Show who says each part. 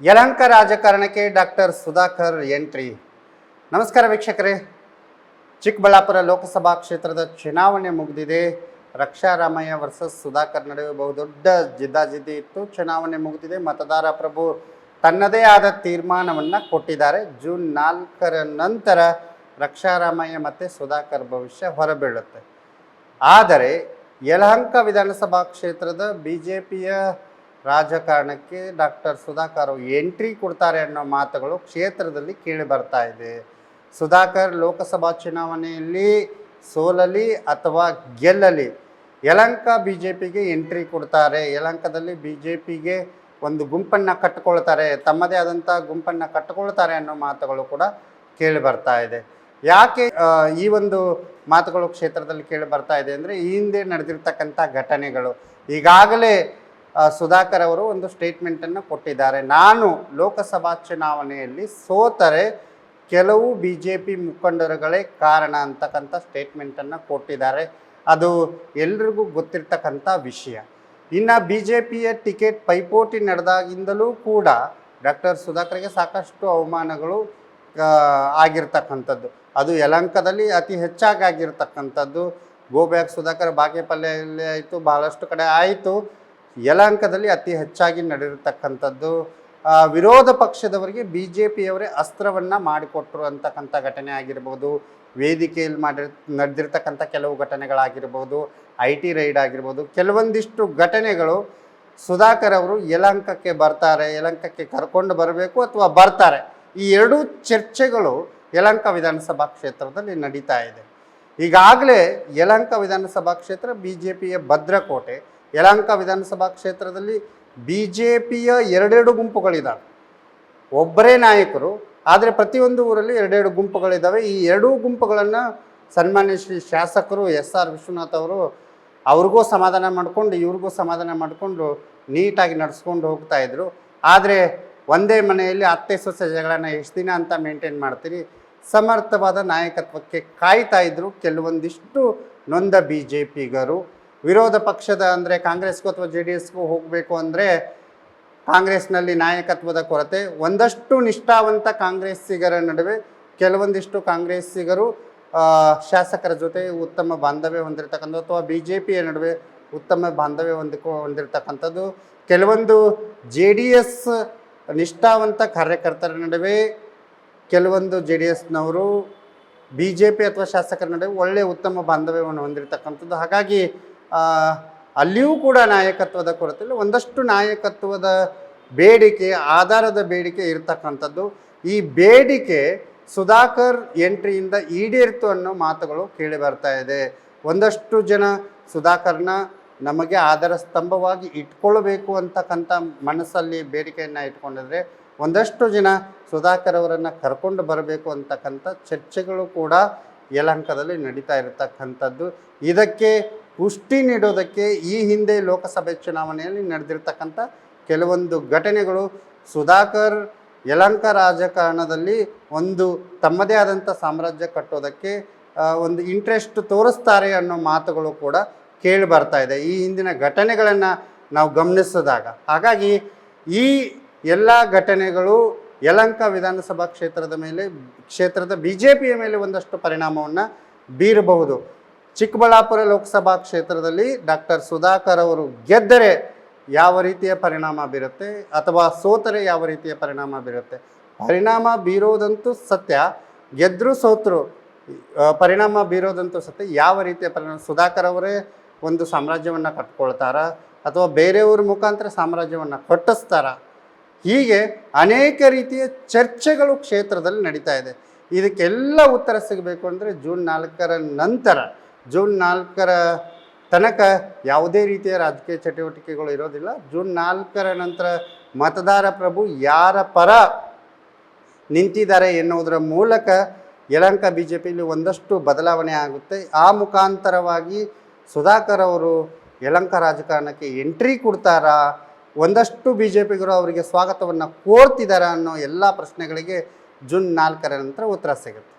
Speaker 1: ಯಲಹಂಕ ರಾಜಕಾರಣಕ್ಕೆ doctor Sudhakar entry. ನಮಸ್ಕಾರ ವೀಕ್ಷಕರೇ. ಚಿಕ್ಕಬಳ್ಳಾಪುರ ಲೋಕಸಭಾ ಕ್ಷೇತ್ರದ ಚುನಾವಣೆ ಮುಗಿದಿದೆ. ರಕ್ಷಾ ರಾಮಯ್ಯ ವರ್ಸಸ್ ಸುಧಾಕರ್ ನಡುವೆ ಬಹುದೊಡ್ಡ ಜಿದ್ದಾಜಿದ್ದಿ ಇತ್ತು. ಚುನಾವಣೆ ಮುಗಿದಿದೆ. ಮತದಾರ ಪ್ರಭು ತನ್ನದೇ ಆದ ತೀರ್ಮಾನವನ್ನು ಕೊಟ್ಟಿದ್ದಾರೆ. ಜೂನ್ ನಾಲ್ಕರ ನಂತರ ರಕ್ಷಾರಾಮಯ್ಯ ಮತ್ತು ಸುಧಾಕರ್ ಭವಿಷ್ಯ ಹೊರಬೀಳುತ್ತೆ. ಆದರೆ ಯಲಹಂಕ ವಿಧಾನಸಭಾ ಕ್ಷೇತ್ರದ ಬಿ ಜೆ ಪಿಯ ರಾಜಕಾರಣಕ್ಕೆ ಡಾಕ್ಟರ್ ಸುಧಾಕರ್ ಎಂಟ್ರಿ ಕೊಡ್ತಾರೆ ಅನ್ನೋ ಮಾತುಗಳು ಕ್ಷೇತ್ರದಲ್ಲಿ ಕೇಳಿ ಬರ್ತಾ ಇದೆ. ಸುಧಾಕರ್ ಲೋಕಸಭಾ ಚುನಾವಣೆಯಲ್ಲಿ ಸೋಲಲಿ ಅಥವಾ ಗೆಲ್ಲಲಿ? ಯಲಂಕ ಬಿ ಜೆ ಪಿಗೆ ಎಂಟ್ರಿ ಕೊಡ್ತಾರೆ. ಯಲಂಕದಲ್ಲಿ ಬಿ ಜೆ ಪಿಗೆ ಒಂದು ಗುಂಪನ್ನು ಕಟ್ಟಿಕೊಳ್ತಾರೆ ತಮ್ಮದೇ ಆದಂಥ ಗುಂಪನ್ನು ಕಟ್ಟಿಕೊಳ್ತಾರೆ ಅನ್ನೋ ಮಾತುಗಳು ಕೂಡ ಕೇಳಿ ಬರ್ತಾ ಇದೆ. ಯಾಕೆ ಈ ಒಂದು ಮಾತುಗಳು ಕ್ಷೇತ್ರದಲ್ಲಿ ಕೇಳಿ ಬರ್ತಾ ಇದೆ ಅಂದರೆ ಈ ಹಿಂದೆ ನಡೆದಿರ್ತಕ್ಕಂಥ ಘಟನೆಗಳು. ಈಗಾಗಲೇ ಸುಧಾಕರ್ ಅವರು ಒಂದು ಸ್ಟೇಟ್ಮೆಂಟನ್ನು ಕೊಟ್ಟಿದ್ದಾರೆ. ನಾನು ಲೋಕಸಭಾ ಚುನಾವಣೆಯಲ್ಲಿ ಸೋತರೆ ಕೆಲವು ಬಿ ಜೆ ಪಿ ಮುಖಂಡರುಗಳೇ ಕಾರಣ ಅಂತಕ್ಕಂಥ ಸ್ಟೇಟ್ಮೆಂಟನ್ನು ಕೊಟ್ಟಿದ್ದಾರೆ. ಅದು ಎಲ್ರಿಗೂ ಗೊತ್ತಿರ್ತಕ್ಕಂಥ ವಿಷಯ. ಇನ್ನು ಬಿ ಜೆ ಪಿಯ ಟಿಕೆಟ್ ಪೈಪೋಟಿ ನಡೆದಾಗಿಂದಲೂ ಕೂಡ ಡಾಕ್ಟರ್ ಸುಧಾಕರ್ಗೆ ಸಾಕಷ್ಟು ಅವಮಾನಗಳು ಆಗಿರ್ತಕ್ಕಂಥದ್ದು. ಅದು ಯಲಂಕದಲ್ಲಿ ಅತಿ ಹೆಚ್ಚಾಗಿ ಆಗಿರ್ತಕ್ಕಂಥದ್ದು. ಗೋಬ್ಯಾಕ್ ಸುಧಾಕರ್ ಬಾಗೇಪಲ್ಲೆಯಲ್ಲಿ ಆಯಿತು, ಬಹಳಷ್ಟು ಕಡೆ ಆಯಿತು. ಯಲಹಂಕದಲ್ಲಿ ಅತಿ ಹೆಚ್ಚಾಗಿ ನಡೆದಿರ್ತಕ್ಕಂಥದ್ದು ವಿರೋಧ ಪಕ್ಷದವರಿಗೆ ಬಿ ಜೆ ಪಿಯವರೇ ಅಸ್ತ್ರವನ್ನು ಮಾಡಿಕೊಟ್ಟರು ಅಂತಕ್ಕಂಥ ಘಟನೆ ಆಗಿರ್ಬೋದು, ವೇದಿಕೆಯಲ್ಲಿ ಮಾಡಿರ್, ನಡೆದಿರ್ತಕ್ಕಂಥ ಕೆಲವು ಘಟನೆಗಳಾಗಿರ್ಬೋದು ಐ ಟಿ ರೈಡ್ ಆಗಿರ್ಬೋದು, ಕೆಲವೊಂದಿಷ್ಟು ಘಟನೆಗಳು ಸುಧಾಕರ್ ಅವರು ಯಲಹಂಕಕ್ಕೆ ಬರ್ತಾರೆ, ಯಲಹಂಕಕ್ಕೆ ಕರ್ಕೊಂಡು ಬರಬೇಕು ಅಥವಾ ಬರ್ತಾರೆ. ಈ ಎರಡೂ ಚರ್ಚೆಗಳು ಯಲಹಂಕ ವಿಧಾನಸಭಾ ಕ್ಷೇತ್ರದಲ್ಲಿ ನಡೀತಾ ಇದೆ. ಈಗಾಗಲೇ ಯಲಹಂಕ ವಿಧಾನಸಭಾ ಕ್ಷೇತ್ರ ಬಿ ಜೆ ಪಿಯ ಭದ್ರಕೋಟೆ ಯಲಹಂಕ ವಿಧಾನಸಭಾ ಕ್ಷೇತ್ರದಲ್ಲಿ ಬಿ ಜೆ ಪಿಯ ಎರಡೆರಡು ಗುಂಪುಗಳಿದ್ದಾವೆ ಒಬ್ಬರೇ ನಾಯಕರು, ಆದರೆ ಪ್ರತಿಯೊಂದು ಊರಲ್ಲಿ ಎರಡೆರಡು ಗುಂಪುಗಳಿದ್ದಾವೆ ಈ ಎರಡೂ ಗುಂಪುಗಳನ್ನು ಸನ್ಮಾನ್ಯ ಶ್ರೀ ಶಾಸಕರು ಎಸ್ ಆರ್ ವಿಶ್ವನಾಥ್ ಅವರು ಅವ್ರಿಗೂ ಸಮಾಧಾನ ಮಾಡಿಕೊಂಡು, ಇವ್ರಿಗೂ ಸಮಾಧಾನ ಮಾಡಿಕೊಂಡು ನೀಟಾಗಿ ನಡೆಸ್ಕೊಂಡು ಹೋಗ್ತಾ ಇದ್ರು. ಆದರೆ ಒಂದೇ ಮನೆಯಲ್ಲಿ ಅತ್ತೆ ಸೊಸೆ ಜಗಳನ್ನ ಎಷ್ಟು ದಿನ ಅಂತ ಮೇಂಟೈನ್ ಮಾಡ್ತೀರಿ? ಸಮರ್ಥವಾದ ನಾಯಕತ್ವಕ್ಕೆ ಕಾಯ್ತಾ ಇದ್ರು. ಕೆಲವೊಂದಿಷ್ಟು ನೊಂದ ಬಿ ಜೆ ಪಿಗರು ವಿರೋಧ ಪಕ್ಷದ ಅಂದರೆ ಕಾಂಗ್ರೆಸ್ಗೂ ಅಥವಾ ಜೆ ಡಿ ಎಸ್ಗೂ ಹೋಗಬೇಕು ಅಂದರೆ ಕಾಂಗ್ರೆಸ್ನಲ್ಲಿ ನಾಯಕತ್ವದ ಕೊರತೆ. ಒಂದಷ್ಟು ನಿಷ್ಠಾವಂತ ಕಾಂಗ್ರೆಸ್ಸಿಗರ ನಡುವೆ ಕೆಲವೊಂದಿಷ್ಟು ಕಾಂಗ್ರೆಸ್ಸಿಗರು ಶಾಸಕರ ಜೊತೆ ಉತ್ತಮ ಬಾಂಧವ್ಯ ಹೊಂದಿರತಕ್ಕಂಥದ್ದು ಅಥವಾ ಬಿ ಜೆ ಪಿಯ ನಡುವೆ ಉತ್ತಮ ಬಾಂಧವ್ಯ ಹೊಂದಿಕೊ, ಹೊಂದಿರತಕ್ಕಂಥದ್ದು. ಕೆಲವೊಂದು ಜೆ ಡಿ ಎಸ್ ನಿಷ್ಠಾವಂತ ಕಾರ್ಯಕರ್ತರ ನಡುವೆ ಕೆಲವೊಂದು ಜೆ ಡಿ ಎಸ್ನವರು ಬಿ ಜೆ ಪಿ ಅಥವಾ ಶಾಸಕರ ನಡುವೆ ಒಳ್ಳೆಯ ಉತ್ತಮ ಬಾಂಧವ್ಯವನ್ನು ಹೊಂದಿರತಕ್ಕಂಥದ್ದು. ಹಾಗಾಗಿ ಅಲ್ಲಿಯೂ ಕೂಡ ನಾಯಕತ್ವದ ಕೊರತೆ ಇಲ್ಲ. ಒಂದಷ್ಟು ನಾಯಕತ್ವದ ಬೇಡಿಕೆ, ಆಧಾರದ ಬೇಡಿಕೆ ಇರತಕ್ಕಂಥದ್ದು. ಈ ಬೇಡಿಕೆ ಸುಧಾಕರ್ ಎಂಟ್ರಿಯಿಂದ ಈಡೇರಿತು ಅನ್ನೋ ಮಾತುಗಳು ಕೇಳಿ ಬರ್ತಾ ಇದೆ. ಒಂದಷ್ಟು ಜನ ಸುಧಾಕರ್ನ ನಮಗೆ ಆಧಾರ ಸ್ತಂಭವಾಗಿ ಇಟ್ಕೊಳ್ಬೇಕು ಅಂತಕ್ಕಂಥ ಮನಸ್ಸಲ್ಲಿ ಬೇಡಿಕೆಯನ್ನು ಇಟ್ಕೊಂಡಿದ್ರೆ ಒಂದಷ್ಟು ಜನ ಸುಧಾಕರ್ ಅವರನ್ನು ಕರ್ಕೊಂಡು ಬರಬೇಕು ಅಂತಕ್ಕಂಥ ಚರ್ಚೆಗಳು ಕೂಡ ಯಲಹಂಕದಲ್ಲಿ ನಡೀತಾ ಇರತಕ್ಕಂಥದ್ದು. ಇದಕ್ಕೆ ಪುಷ್ಟಿ ನೀಡೋದಕ್ಕೆ ಈ ಹಿಂದೆ ಲೋಕಸಭೆ ಚುನಾವಣೆಯಲ್ಲಿ ನಡೆದಿರ್ತಕ್ಕಂಥ ಕೆಲವೊಂದು ಘಟನೆಗಳು ಸುಧಾಕರ್ ಯಲಂಕ ರಾಜಕಾರಣದಲ್ಲಿ ಒಂದು ತಮ್ಮದೇ ಆದಂಥ ಸಾಮ್ರಾಜ್ಯ ಕಟ್ಟೋದಕ್ಕೆ ಒಂದು ಇಂಟ್ರೆಸ್ಟ್ ತೋರಿಸ್ತಾರೆ ಅನ್ನೋ ಮಾತುಗಳು ಕೂಡ ಕೇಳಿ ಬರ್ತಾ ಇದೆ. ಈ ಹಿಂದಿನ ಘಟನೆಗಳನ್ನು ನಾವು ಗಮನಿಸಿದಾಗ, ಹಾಗಾಗಿ ಈ ಎಲ್ಲ ಘಟನೆಗಳು ಯಲಂಕ ವಿಧಾನಸಭಾ ಕ್ಷೇತ್ರದ ಮೇಲೆ, ಕ್ಷೇತ್ರದ ಬಿ ಜೆ ಪಿಯ ಮೇಲೆ ಒಂದಷ್ಟು ಪರಿಣಾಮವನ್ನು ಬೀರಬಹುದು. ಚಿಕ್ಕಬಳ್ಳಾಪುರ ಲೋಕಸಭಾ ಕ್ಷೇತ್ರದಲ್ಲಿ ಡಾಕ್ಟರ್ ಸುಧಾಕರ್ ಅವರು ಗೆದ್ದರೆ ಯಾವ ರೀತಿಯ ಪರಿಣಾಮ ಬೀರುತ್ತೆ? ಅಥವಾ ಸೋತರೆ ಯಾವ ರೀತಿಯ ಪರಿಣಾಮ ಬೀರುತ್ತೆ? ಪರಿಣಾಮ ಬೀರೋದಂತೂ ಸತ್ಯ. ಗೆದ್ರು ಸೋತರು. ಪರಿಣಾಮ ಬೀರೋದಂತೂ ಸತ್ಯ. ಯಾವ ರೀತಿಯ ಪರಿಣಾಮ? ಸುಧಾಕರ್ ಅವರೇ ಒಂದು ಸಾಮ್ರಾಜ್ಯವನ್ನು ಕಟ್ಕೊಳ್ತಾರ? ಅಥವಾ ಬೇರೆಯವ್ರ ಮುಖಾಂತರ ಸಾಮ್ರಾಜ್ಯವನ್ನು ಕಟ್ಟಿಸ್ತಾರ? ಹೀಗೆ ಅನೇಕ ರೀತಿಯ ಚರ್ಚೆಗಳು ಕ್ಷೇತ್ರದಲ್ಲಿ ನಡೀತಾ ಇದೆ. ಇದಕ್ಕೆಲ್ಲ ಉತ್ತರ ಸಿಗಬೇಕು ಅಂದರೆ ಜೂನ್ ನಾಲ್ಕರ ನಂತರ ಜೂನ್ ನಾಲ್ಕರ ತನಕ ಯಾವುದೇ ರೀತಿಯ ರಾಜಕೀಯ ಚಟುವಟಿಕೆಗಳು ಇರೋದಿಲ್ಲ. ಜೂನ್ ನಾಲ್ಕರ ನಂತರ ಮತದಾರ ಪ್ರಭು ಯಾರ ಪರ ನಿಂತಿದ್ದಾರೆ ಎನ್ನುವುದರ ಮೂಲಕ ಯಲಂಕ ಬಿ ಜೆ ಪಿಯಲ್ಲಿ ಒಂದಷ್ಟು ಬದಲಾವಣೆ ಆಗುತ್ತೆ. ಆ ಮುಖಾಂತರವಾಗಿ ಸುಧಾಕರ್ ಅವರು ಯಲಂಕ ರಾಜಕಾರಣಕ್ಕೆ ಎಂಟ್ರಿ ಕೊಡ್ತಾರಾ, ಒಂದಷ್ಟು ಬಿ ಜೆ ಪಿಗರು ಅವರಿಗೆ ಸ್ವಾಗತವನ್ನು ಕೋರ್ತಿದ್ದಾರಾ ಅನ್ನೋ ಎಲ್ಲ ಪ್ರಶ್ನೆಗಳಿಗೆ ಜೂನ್ ನಾಲ್ಕರ ನಂತರ ಉತ್ತರ ಸಿಗುತ್ತೆ.